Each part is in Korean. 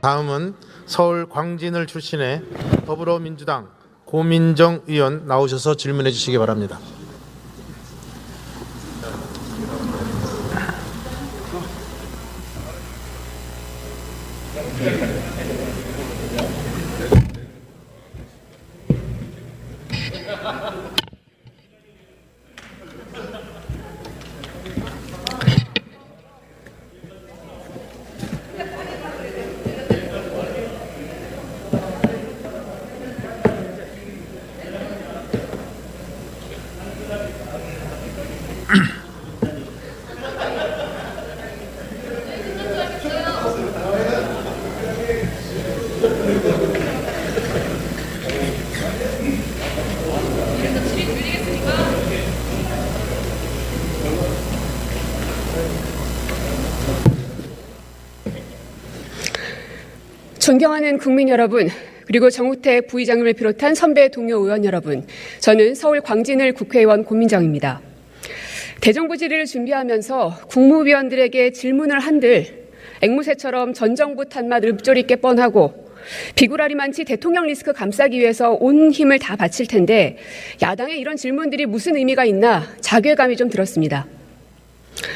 다음은 서울 광진을 출신의 더불어민주당 고민정 의원 나오셔서 질문해 주시기 바랍니다. 존경하는 국민 여러분, 그리고 정우택 부의장님을 비롯한 선배 동료 의원 여러분, 저는 서울 광진을 국회의원 고민정입니다. 대정부 질의를 준비하면서 국무위원들에게 질문을 한들 앵무새처럼 전 정부 탓만 읊조리 게 뻔하고 비구라리 많지 대통령 리스크 감싸기 위해서 온 힘을 다 바칠 텐데 야당의 이런 질문들이 무슨 의미가 있나 자괴감이 좀 들었습니다.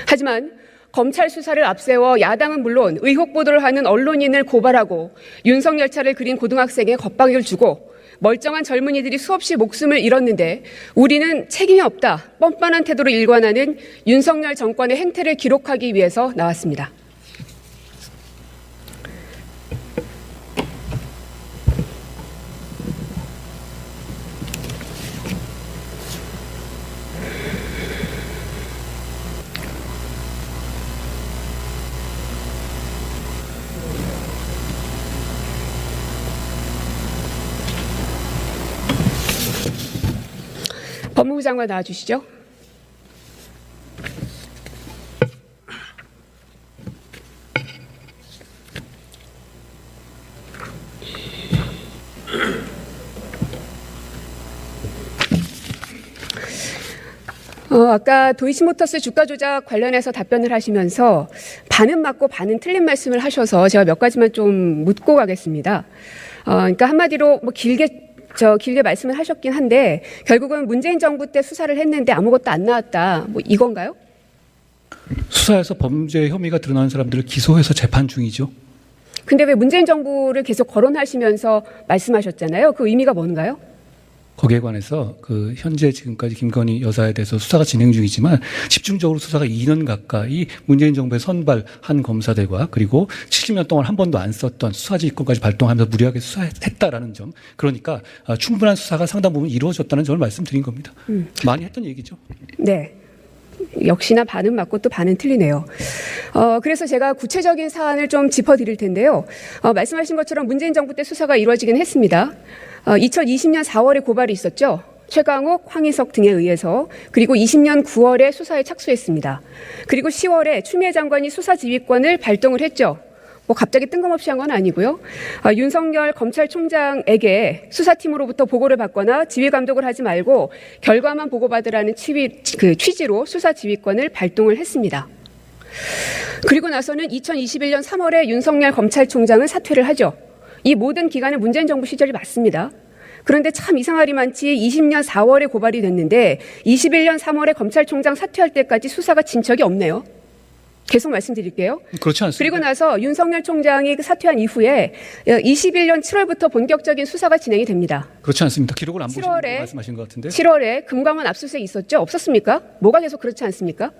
하지만 검찰 수사를 앞세워 야당은 물론 의혹 보도를 하는 언론인을 고발하고 윤석열 차를 그린 고등학생에 겁박을 주고 멀쩡한 젊은이들이 수없이 목숨을 잃었는데 우리는 책임이 없다 뻔뻔한 태도로 일관하는 윤석열 정권의 행태를 기록하기 위해서 나왔습니다. 법무부 장관 나와주시죠. 어, 아까 도이치모터스 주가 조작 관련해서 답변을 하시면서 반은 맞고 반은 틀린 말씀을 하셔서 제가 몇 가지만 좀 묻고 가겠습니다. 어, 그러니까 한마디로 뭐 길게 저 길게 말씀을 하셨긴 한데 결국은 문재인 정부 때 수사를 했는데 아무것도 안 나왔다. 뭐 이건가요? 수사에서 범죄 혐의가 드러나는 사람들을 기소해서 재판 중이죠. 근데 왜 문재인 정부를 계속 거론하시면서 말씀하셨잖아요. 그 의미가 뭔가요? 거기에 관해서 그 현재 지금까지 김건희 여사에 대해서 수사가 진행 중이지만 집중적으로 수사가 2년 가까이 문재인 정부의 선발한 검사들과 그리고 70년 동안 한 번도 안 썼던 수사지휘권까지 발동하면서 무리하게 수사했다라는 점. 그러니까 아, 충분한 수사가 상당 부분 이루어졌다는 점을 말씀드린 겁니다. 많이 했던 얘기죠. 네. 역시나 반은 맞고 또 반은 틀리네요. 어, 그래서 제가 구체적인 사안을 좀 짚어드릴 텐데요. 어, 말씀하신 것처럼 문재인 정부 때 수사가 이루어지긴 했습니다. 어, 2020년 4월에 고발이 있었죠. 최강욱, 황희석 등에 의해서 그리고 20년 9월에 수사에 착수했습니다. 그리고 10월에 추미애 장관이 수사 지휘권을 발동을 했죠. 뭐 갑자기 뜬금없이 한 건 아니고요. 아, 윤석열 검찰총장에게 수사팀으로부터 보고를 받거나 지휘 감독을 하지 말고 결과만 보고받으라는 취위, 그 취지로 수사 지휘권을 발동을 했습니다. 그리고 나서는 2021년 3월에 윤석열 검찰총장은 사퇴를 하죠. 이 모든 기간은 문재인 정부 시절이 맞습니다. 그런데 참 이상하리만치 20년 4월에 고발이 됐는데 21년 3월에 검찰총장 사퇴할 때까지 수사가 진 적이 없네요. 계속 말씀드릴게요. 그렇지 않습니다. 그리고 나서 윤석열 총장이 그 사퇴한 이후에 21년 7월부터 본격적인 수사가 진행이 됩니다. 그렇지 않습니다. 기록을 안 보시는 7월에 말씀하신 것 같은데. 7월에 금감원 압수수색 있었죠? 없었습니까? 뭐가 계속 그렇지 않습니까?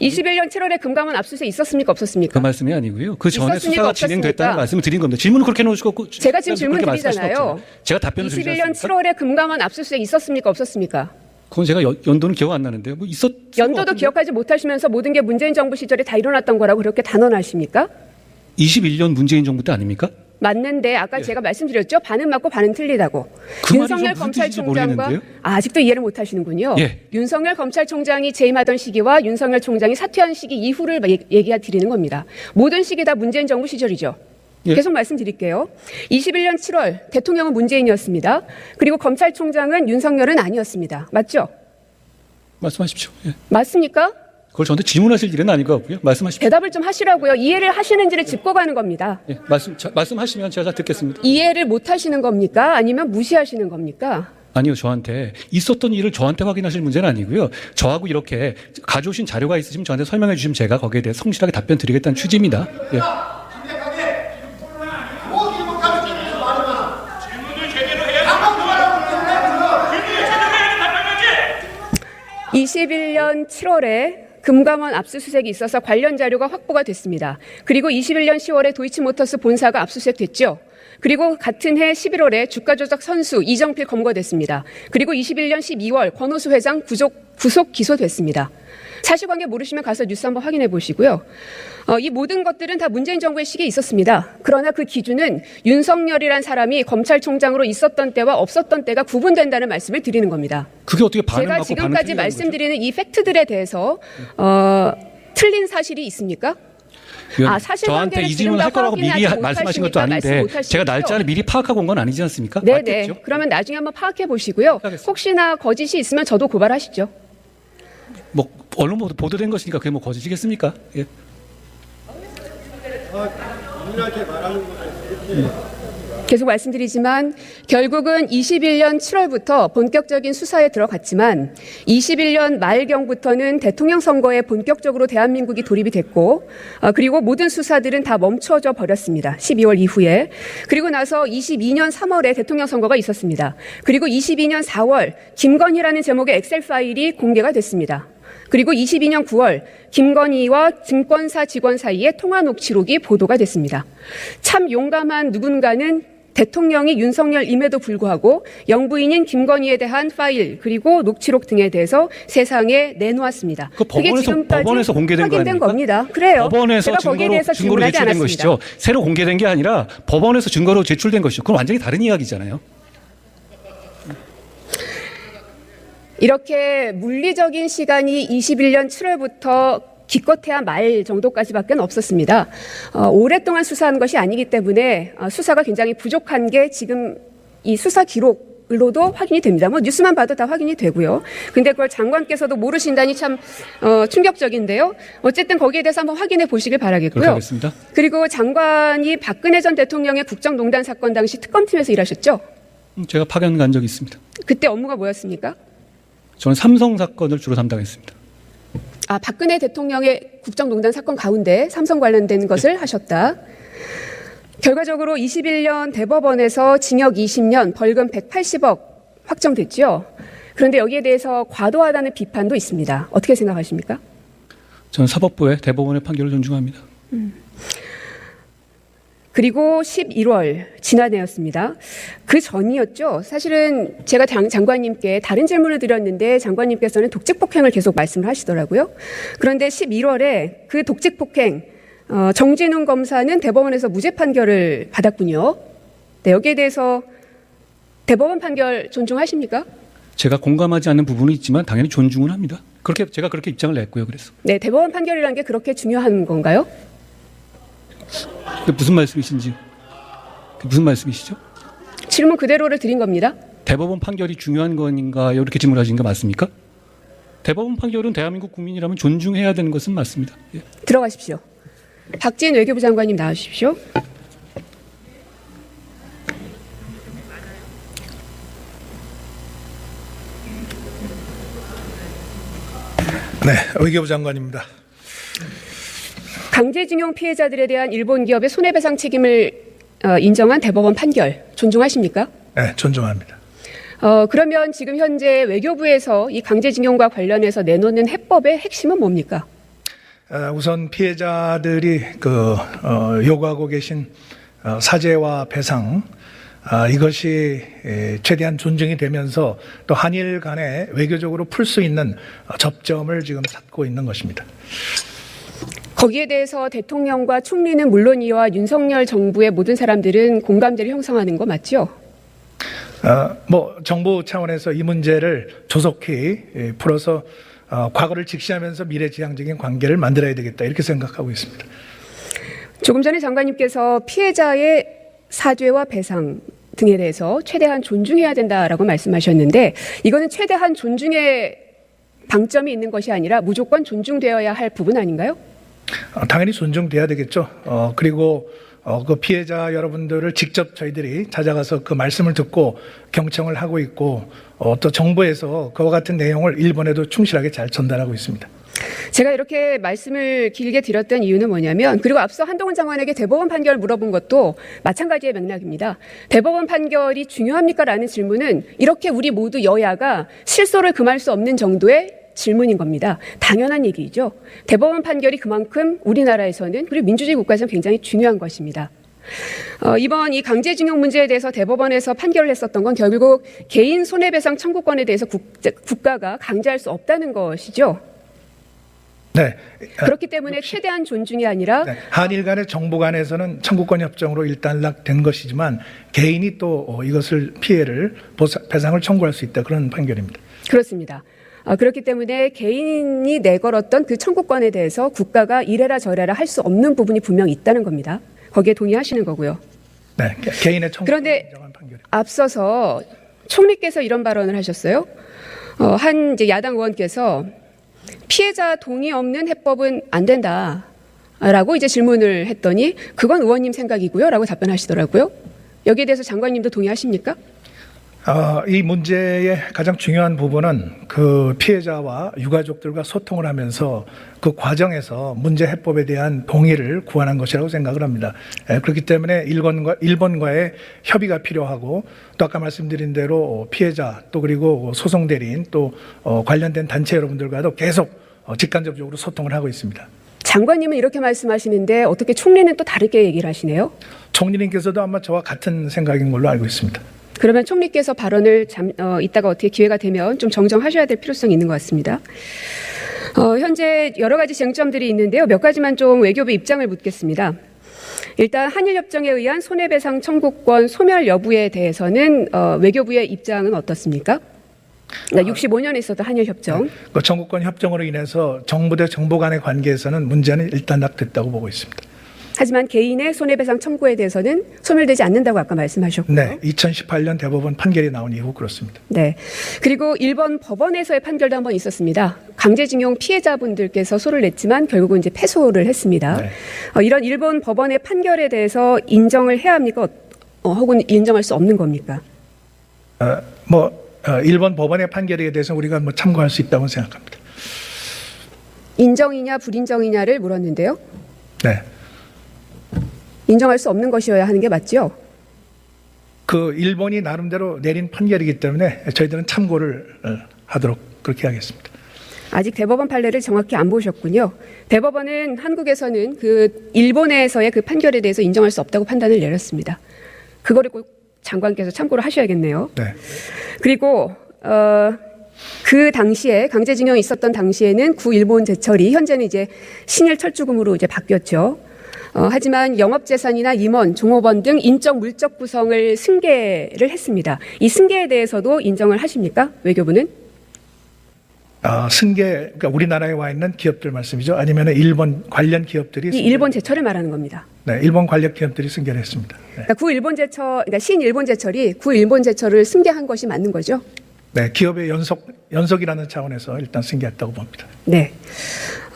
21년 7월에 금감원 압수수색 있었습니까? 그 없었습니까? 말씀이 아니고요. 그 전에? 수사가 없었습니까? 진행됐다는 말씀을 드린 겁니다. 질문을 그렇게 놓으시고 제가 지금 질문 그렇게 말씀하실 수 드리잖아요. 없잖아요. 제가 답변을 드리지 21년 않습니까? 7월에 금감원 압수수색 있었습니까? 없었습니까? 그건 제가 연- 연도는 기억 안 나는데요. 뭐 있었 연도도 기억하지 못하시면서 모든 게 문재인 정부 시절에 다 일어났던 거라고 그렇게 단언하십니까? 21년 문재인 정부 때 아닙니까? 맞는데 아까 제가 말씀드렸죠. 반은 맞고 반은 틀리다고. 예. 그 윤석열 검찰총장과? 아, 아직도 이해를 못 하시는군요. 예. 윤석열 검찰총장이 재임하던 시기와 윤석열 총장이 사퇴한 시기 이후를 얘기 드리는 겁니다. 모든 시기 다 문재인 정부 시절이죠. 예. 계속 말씀드릴게요. 21년 7월 대통령은 문재인이었습니다. 그리고 검찰총장은 윤석열은 아니었습니다. 맞죠? 말씀하십시오. 예. 맞습니까? 그걸 저한테 질문하실 일은 아닌 것 같고요. 말씀하십시오. 대답을 좀 하시라고요. 이해를 하시는지를 짚고 가는 겁니다. 예, 말씀 자, 말씀하시면 제가 듣겠습니다. 이해를 못 하시는 겁니까? 아니면 무시하시는 겁니까? 아니요, 저한테 있었던 일을 저한테 확인하실 문제는 아니고요. 저하고 이렇게 가져오신 자료가 있으시면 저한테 설명해 주시면 제가 거기에 대해 성실하게 답변 드리겠다는 취지입니다. 예. 21년 7월에 금감원 압수수색이 있어서 관련 자료가 확보가 됐습니다. 그리고 21년 10월에 도이치모터스 본사가 압수수색됐죠. 그리고 같은 해 11월에 주가 조작 선수 이정필 검거됐습니다. 그리고 21년 12월 권오수 회장 구속, 구속 기소됐습니다. 사실관계 모르시면 가서 뉴스 한번 확인해 보시고요. 어, 이 모든 것들은 다 문재인 정부의 시기에 있었습니다. 그러나 그 기준은 윤석열이란 사람이 검찰총장으로 있었던 때와 없었던 때가 구분된다는 말씀을 드리는 겁니다. 그게 어떻게 반응 제가 받고 반응 지금까지? 말씀드리는 이 팩트들에 대해서 어, 틀린 사실이 있습니까? 위원, 아, 사실관계를 저한테 이 지금 질문 다할 거라고 미리 말씀하신 것도 아닌데. 제가 날짜를 미리 파악하고 온 건 아니지 않습니까? 네네. 맞겠죠? 그러면 나중에 한번 파악해 보시고요. 하겠습니다. 혹시나 거짓이 있으면 저도 고발하시죠. 뭐 언론 보도 보도된 것이니까 그게 뭐 거짓이겠습니까? 예. 계속 말씀드리지만 결국은 21년 7월부터 본격적인 수사에 들어갔지만 21년 말경부터는 대통령 선거에 본격적으로 대한민국이 돌입이 됐고 어, 그리고 모든 수사들은 다 멈춰져 버렸습니다. 12월 이후에 그리고 나서 22년 3월에 대통령 선거가 있었습니다. 그리고 22년 4월 김건희라는 제목의 엑셀 파일이 공개가 됐습니다. 그리고 22년 9월 김건희와 증권사 직원 사이의 통화 녹취록이 보도가 됐습니다. 참 용감한 누군가는 대통령이 윤석열임에도 불구하고 영부인인 김건희에 대한 파일 그리고 녹취록 등에 대해서 세상에 내놓았습니다. 그 법원에서 지금까지 법원에서 공개된 거 확인된? 겁니다. 그래요. 법원에서 제가 거기에 증거로 대해서 증거로 제출된 않았습니다. 것이죠. 새로 공개된 게 아니라 법원에서 증거로 제출된 것이죠. 그건 완전히 다른 이야기잖아요. 이렇게 물리적인 시간이 21년 7월부터 기껏해야 말 정도까지밖에 없었습니다. 어, 오랫동안 수사한 것이 아니기 때문에 어, 수사가 굉장히 부족한 게 지금 이 수사 기록으로도 확인이 됩니다. 뭐 뉴스만 봐도 다 확인이 되고요. 근데 그걸 장관께서도 모르신다니 참 어, 충격적인데요. 어쨌든 거기에 대해서 한번 확인해 보시길 바라겠고요. 하겠습니다. 그리고 장관이 박근혜 전 대통령의 국정농단 사건 당시 특검팀에서 일하셨죠? 음, 제가 파견 간 적이 있습니다. 그때 업무가 뭐였습니까? 저는 삼성 사건을 주로 담당했습니다. 아, 박근혜 대통령의 국정농단 사건 가운데 삼성 관련된 것을 하셨다. 결과적으로 21년 대법원에서 징역 20년, 벌금 180억 확정됐죠. 그런데 여기에 대해서 과도하다는 비판도 있습니다. 어떻게 생각하십니까? 저는 사법부의 대법원의 판결을 존중합니다. 그리고 11월 지난해였습니다. 그 전이었죠. 사실은 제가 장, 장관님께 다른 질문을 드렸는데 장관님께서는 독직 폭행을 계속 말씀을 하시더라고요. 그런데 11월에 그 독직 폭행 어, 정진웅 검사는 대법원에서 무죄 판결을 받았군요. 네, 여기에 대해서 대법원 판결 존중하십니까? 제가 공감하지 않는 부분은 있지만 당연히 존중은 합니다. 그렇게 제가 그렇게 입장을 냈고요. 그래서 네, 대법원 판결이라는 게 그렇게 중요한 건가요? 그게 무슨 말씀이신지 그게 무슨 말씀이시죠? 질문 그대로를 드린 겁니다. 대법원 판결이 중요한 건가요? 이렇게 질문하신 거 맞습니까? 대법원 판결은 대한민국 국민이라면 존중해야 되는 것은 맞습니다. 예. 들어가십시오. 박지은 외교부 장관님 나와주십시오. 네, 외교부 장관입니다. 강제징용 피해자들에 대한 일본 기업의 손해배상 책임을 어, 인정한 대법원 판결 존중하십니까? 네, 존중합니다. 어, 그러면 지금 현재 외교부에서 이 강제징용과 관련해서 내놓는 해법의 핵심은 뭡니까? 어, 우선 피해자들이 그 어, 요구하고 계신 어, 사죄와 배상 아, 이것이 에, 최대한 존중이 되면서 또 한일 간에 외교적으로 풀 수 있는 어, 접점을 지금 찾고 있는 것입니다. 거기에 대해서 대통령과 총리는 물론이와 윤석열 정부의 모든 사람들은 공감대를 형성하는 거 맞죠? 어, 뭐 정부 차원에서 이 문제를 조속히 예, 풀어서 어, 과거를 직시하면서 미래지향적인 관계를 만들어야 되겠다 이렇게 생각하고 있습니다. 조금 전에 장관님께서 피해자의 사죄와 배상 등에 대해서 최대한 존중해야 된다라고 말씀하셨는데 이거는 최대한 존중의 방점이 있는 것이 아니라 무조건 존중되어야 할 부분 아닌가요? 어, 당연히 존중돼야 되겠죠. 어, 그리고 어, 그 피해자 여러분들을 직접 저희들이 찾아가서 그 말씀을 듣고 경청을 하고 있고 어, 또 정부에서 그와 같은 내용을 일본에도 충실하게 잘 전달하고 있습니다. 제가 이렇게 말씀을 길게 드렸던 이유는 뭐냐면 그리고 앞서 한동훈 장관에게 대법원 판결을 물어본 것도 마찬가지의 맥락입니다. 대법원 판결이 중요합니까라는 질문은 이렇게 우리 모두 여야가 실소를 금할 수 없는 정도의 질문인 겁니다. 당연한 얘기죠. 대법원 판결이 그만큼 우리나라에서는 그리고 민주주의 국가에서는 굉장히 중요한 것입니다. 어, 이번 이 강제징용 문제에 대해서 대법원에서 판결을 했었던 건 결국 개인 손해배상 청구권에 대해서 국, 국가가 강제할 수 없다는 것이죠. 네. 그렇기 때문에 최대한 존중이 아니라 네. 한일 간의 정부 간에서는 청구권 협정으로 일단락된 것이지만 개인이 또 어, 이것을 피해를 보사, 배상을 청구할 수 있다 그런 판결입니다. 그렇습니다. 아, 그렇기 때문에 개인이 내걸었던 그 청구권에 대해서 국가가 이래라 저래라 할 수 없는 부분이 분명 있다는 겁니다. 거기에 동의하시는 거고요. 네. 개- 개인의 청구권 그런데. 앞서서 총리께서 이런 발언을 하셨어요. 어, 한 이제 야당 의원께서 피해자 동의 없는 해법은 안 된다. 라고 이제 질문을 했더니 그건 의원님 생각이고요. 라고 답변하시더라고요. 여기에 대해서 장관님도 동의하십니까? 어, 이 문제의 가장 중요한 부분은 그 피해자와 유가족들과 소통을 하면서 그 과정에서 문제 해법에 대한 동의를 구하는 것이라고 생각을 합니다. 에, 그렇기 때문에 일본과, 일본과의 협의가 필요하고 또 아까 말씀드린 대로 피해자 또 그리고 소송 대리인 또 어, 관련된 단체 여러분들과도 계속 어, 직간접적으로 소통을 하고 있습니다. 장관님은 이렇게 말씀하시는데 어떻게 총리는 또 다르게 얘기를 하시네요? 총리님께서도 아마 저와 같은 생각인 걸로 알고 있습니다. 그러면 총리께서 발언을 잠, 어, 이따가 어떻게 기회가 되면 좀 정정하셔야 될 필요성이 있는 것 같습니다. 어, 현재 여러 가지 쟁점들이 있는데요. 몇 가지만 좀 외교부 입장을 묻겠습니다. 일단 한일협정에 의한 손해배상 청구권 소멸 여부에 대해서는 어, 외교부의 입장은 어떻습니까? 그러니까 65년에 있었던 한일협정. 그 청구권 협정으로 인해서 정부 대 정부 간의 관계에서는 문제는 일단락됐다고 보고 있습니다. 하지만 개인의 손해배상 청구에 대해서는 소멸되지 않는다고 아까 말씀하셨고요. 네, 2018년 대법원 판결이 나온 이후 그렇습니다. 네. 그리고 일본 법원에서의 판결도 한 번 있었습니다. 강제징용 피해자분들께서 소를 냈지만 결국은 이제 패소를 했습니다. 네. 어, 이런 일본 법원의 판결에 대해서 인정을 해야 합니까? 어, 혹은 인정할 수 없는 겁니까? 어, 뭐 어, 일본 법원의 판결에 대해서 우리가 뭐 참고할 수 있다고 생각합니다. 인정이냐 불인정이냐를 물었는데요. 네, 인정할 수 없는 것이어야 하는 게 맞죠? 그 일본이 나름대로 내린 판결이기 때문에 저희들은 참고를 어, 하도록 그렇게 하겠습니다. 아직 대법원 판례를 정확히 안 보셨군요. 대법원은 한국에서는 그 일본에서의 그 판결에 대해서 인정할 수 없다고 판단을 내렸습니다. 그거를 꼭 장관께서 참고를 하셔야겠네요. 네, 그리고 어, 그 당시에 강제징용이 있었던 당시에는 구 일본 제철이 현재는 이제 신일 철주금으로 이제 바뀌었죠. 어, 하지만 영업재산이나 임원, 종업원 등 인적 물적 구성을 승계를 했습니다. 이 승계에 대해서도 인정을 하십니까? 외교부는? 어, 승계 그러니까 우리나라에 와 있는 기업들 말씀이죠. 아니면 일본 관련 기업들이 이 일본 제철을 말하는 겁니다. 네, 일본 관련 기업들이 승계를 했습니다. 네. 그러니까 구 일본 제철, 그러니까 신 일본 제철이 구 일본 제철을 승계한 것이 맞는 거죠? 네, 기업의 연속 연속이라는 차원에서 일단 승계했다고 봅니다. 네.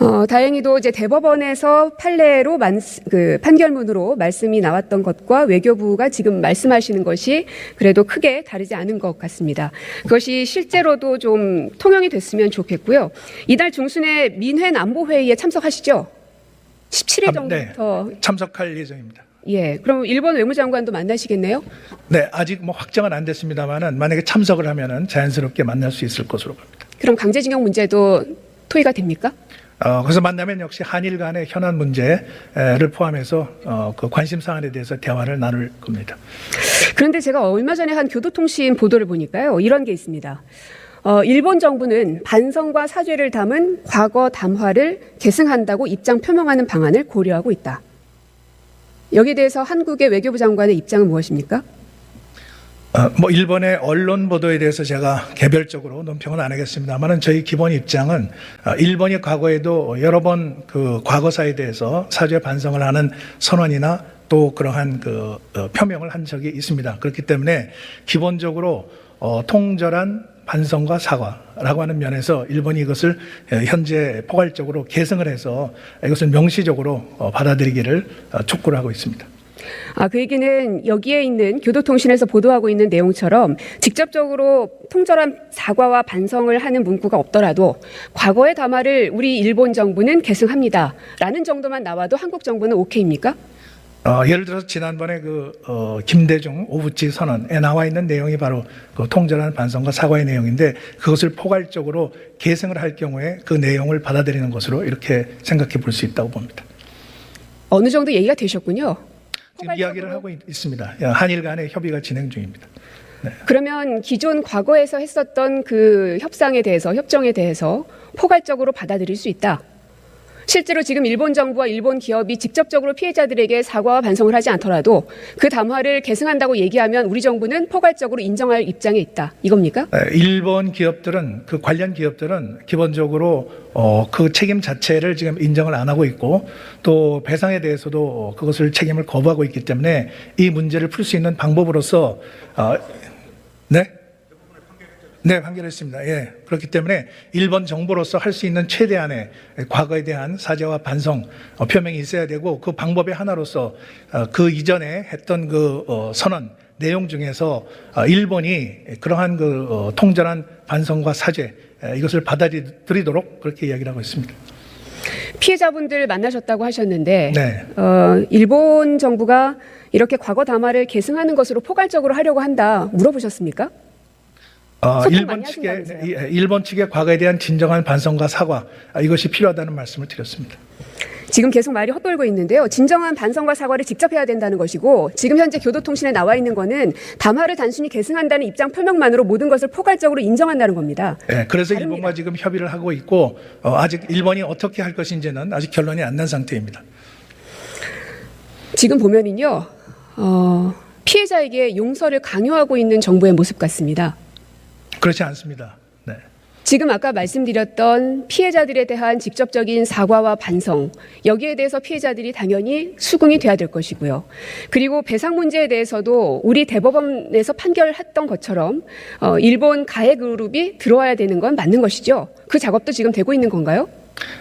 어, 다행히도 이제 대법원에서 판례로 만, 그 판결문으로 말씀이 나왔던 것과 외교부가 지금 말씀하시는 것이 그래도 크게 다르지 않은 것 같습니다. 그것이 실제로도 좀 통용이 됐으면 좋겠고요. 이달 중순에 민회 안보회의에 참석하시죠? 17일 아, 네. 정도부터 참석할 예정입니다. 예. 그럼 일본 외무장관도 만나시겠네요? 네, 아직 뭐 확정은 안 됐습니다만은 만약에 참석을 하면은 자연스럽게 만날 수 있을 것으로 봅니다. 그럼 강제징용 문제도 토의가 됩니까? 어, 그래서 만나면 역시 한일 간의 현안 문제를 포함해서 어, 그 관심 사안에 대해서 대화를 나눌 겁니다. 그런데 제가 얼마 전에 한 교도통신 보도를 보니까요. 이런 게 있습니다. 어, 일본 정부는 반성과 사죄를 담은 과거 담화를 계승한다고 입장 표명하는 방안을 고려하고 있다. 여기에 대해서 한국의 외교부 장관의 입장은 무엇입니까? 어, 뭐 일본의 언론 보도에 대해서 제가 개별적으로 논평은 안 하겠습니다만은 저희 기본 입장은 어, 일본이 과거에도 여러 번 그 과거사에 대해서 사죄 반성을 하는 선언이나 또 그러한 그 어, 표명을 한 적이 있습니다. 그렇기 때문에 기본적으로 어, 통절한 반성과 사과라고 하는 면에서 일본이 이것을 에, 현재 포괄적으로 계승을 해서 이것을 명시적으로 어, 받아들이기를 어, 촉구를 하고 있습니다. 아, 그 얘기는 여기에 있는 교도통신에서 보도하고 있는 내용처럼 직접적으로 통절한 사과와 반성을 하는 문구가 없더라도 과거의 담화를 우리 일본 정부는 계승합니다. 라는 정도만 나와도 한국 정부는 오케이입니까? 어, 예를 들어서 지난번에 그 어, 김대중 오부치 선언에 나와 있는 내용이 바로 그 통절한 반성과 사과의 내용인데 그것을 포괄적으로 계승을 할 경우에 그 내용을 받아들이는 것으로 이렇게 생각해 볼 수 있다고 봅니다. 어느 정도 얘기가 되셨군요. 지금 이야기를 하고 있- 있습니다. 한일 간의 협의가 진행 중입니다. 그러면 기존 과거에서 했었던 그 협상에 대해서 협정에 대해서 포괄적으로 받아들일 수 있다. 실제로 지금 일본 정부와 일본 기업이 직접적으로 피해자들에게 사과와 반성을 하지 않더라도 그 담화를 계승한다고 얘기하면 우리 정부는 포괄적으로 인정할 입장에 있다. 이겁니까? 에, 일본 기업들은 그 관련 기업들은 기본적으로 어, 그 책임 자체를 지금 인정을 안 하고 있고 또 배상에 대해서도 어, 그것을 책임을 거부하고 있기 때문에 이 문제를 풀 수 있는 방법으로서 어, 네. 네, 판결했습니다. 예. 그렇기 때문에 일본 정부로서 할 수 있는 최대한의 과거에 대한 사죄와 반성 어, 표명이 있어야 되고 그 방법의 하나로서 어, 그 이전에 했던 그 어, 선언 내용 중에서 어, 일본이 그러한 그 어, 통절한 반성과 사죄 에, 이것을 받아들이도록 그렇게 이야기를 하고 있습니다. 피해자분들 만나셨다고 하셨는데 네. 어, 일본 정부가 이렇게 과거 담화를 계승하는 것으로 포괄적으로 하려고 한다 물어보셨습니까? 어, 일본 측의 일본 측의 과거에 대한 진정한 반성과 사과 아, 이것이 필요하다는 말씀을 드렸습니다. 지금 계속 말이 헛돌고 있는데요. 진정한 반성과 사과를 직접 해야 된다는 것이고 지금 현재 교도통신에 나와 있는 거는 담화를 단순히 계승한다는 입장 표명만으로 모든 것을 포괄적으로 인정한다는 겁니다. 예, 그래서 다릅니다. 일본과 지금 협의를 하고 있고 어, 아직 일본이 어떻게 할 것인지는 아직 결론이 안 난 상태입니다. 지금 보면은요, 어, 피해자에게 용서를 강요하고 있는 정부의 모습 같습니다. 그렇지 않습니다. 네. 지금 아까 말씀드렸던 피해자들에 대한 직접적인 사과와 반성, 여기에 대해서 피해자들이 당연히 수긍이 돼야 될 것이고요. 그리고 배상 문제에 대해서도 우리 대법원에서 판결했던 것처럼 어, 일본 가해 그룹이 들어와야 되는 건 맞는 것이죠. 그 작업도 지금 되고 있는 건가요?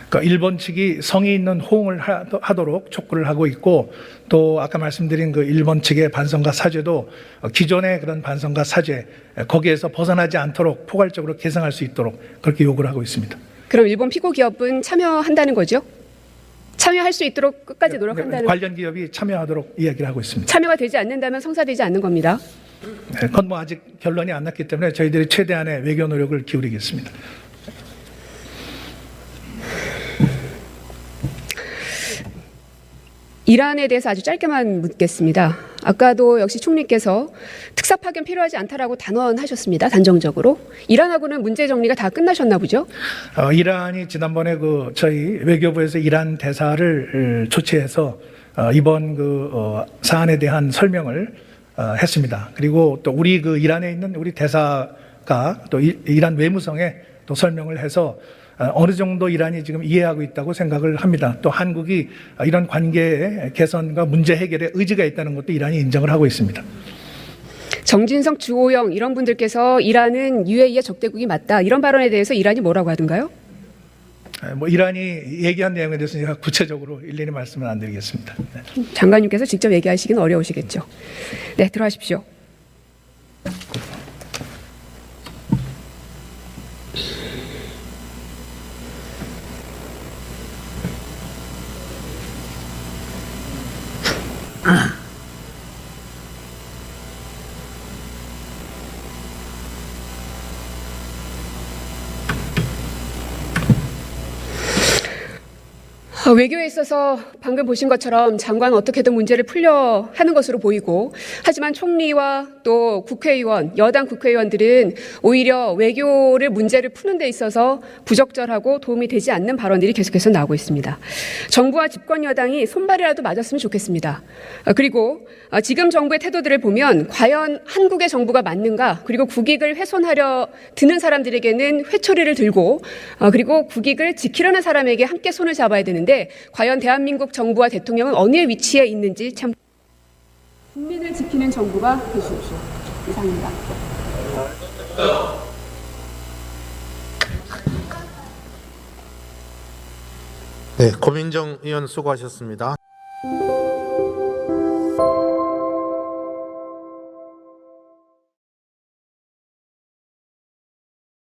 그러니까 일본 측이 성의 있는 호응을 하- 하도록 촉구를 하고 있고 또 아까 말씀드린 그 일본 측의 반성과 사죄도 어, 기존의 그런 반성과 사죄 에, 거기에서 벗어나지 않도록 포괄적으로 개선할 수 있도록 그렇게 요구를 하고 있습니다. 그럼 일본 피고 기업은 참여한다는 거죠? 참여할 수 있도록 끝까지 노력한다는 관련 기업이 참여하도록 이야기를 하고 있습니다. 참여가 되지 않는다면 성사되지 않는 겁니다. 네, 그건 뭐 아직 결론이 안 났기 때문에 저희들이 최대한의 외교 노력을 기울이겠습니다. 이란에 대해서 아주 짧게만 묻겠습니다. 아까도 역시 총리께서 특사 파견 필요하지 않다라고 단언하셨습니다. 단정적으로. 이란하고는 문제 정리가 다 끝나셨나 보죠? 어, 이란이 지난번에 그 저희 외교부에서 이란 대사를 어, 조치해서 어, 이번 그 어, 사안에 대한 설명을 어, 했습니다. 그리고 또 우리 그 이란에 있는 우리 대사가 또 이, 이란 외무성에 또 설명을 해서 어, 어느 정도 이란이 지금 이해하고 있다고 생각을 합니다. 또 한국이 어, 이런 관계 개선과 문제 해결에 의지가 있다는 것도 이란이 인정을 하고 있습니다. 정진석, 주호영 이런 분들께서 이란은 UAE의 적대국이 맞다. 이런 발언에 대해서 이란이 뭐라고 하던가요? 에, 뭐 이란이 얘기한 내용에 대해서 제가 구체적으로 일일이 말씀을 안 드리겠습니다. 네. 장관님께서 직접 얘기하시기는 어려우시겠죠. 네, 들어가십시오. 외교에 있어서 방금 보신 것처럼 장관 어떻게든 문제를 풀려 하는 것으로 보이고 하지만 총리와 또 국회의원, 여당 국회의원들은 오히려 외교를 문제를 푸는 데 있어서 부적절하고 도움이 되지 않는 발언들이 계속해서 나오고 있습니다. 정부와 집권 여당이 손발이라도 맞았으면 좋겠습니다. 어, 그리고 어, 지금 정부의 태도들을 보면 과연 한국의 정부가 맞는가 그리고 국익을 훼손하려 드는 사람들에게는 회초리를 들고 어, 그리고 국익을 지키려는 사람에게 함께 손을 잡아야 되 는데 과연 대한민국 정부와 대통령은 어느 위치에 있는지 참 국민을 지키는 정부가 되십시오. 이상입니다. 네, 고민정 의원 수고하셨습니다.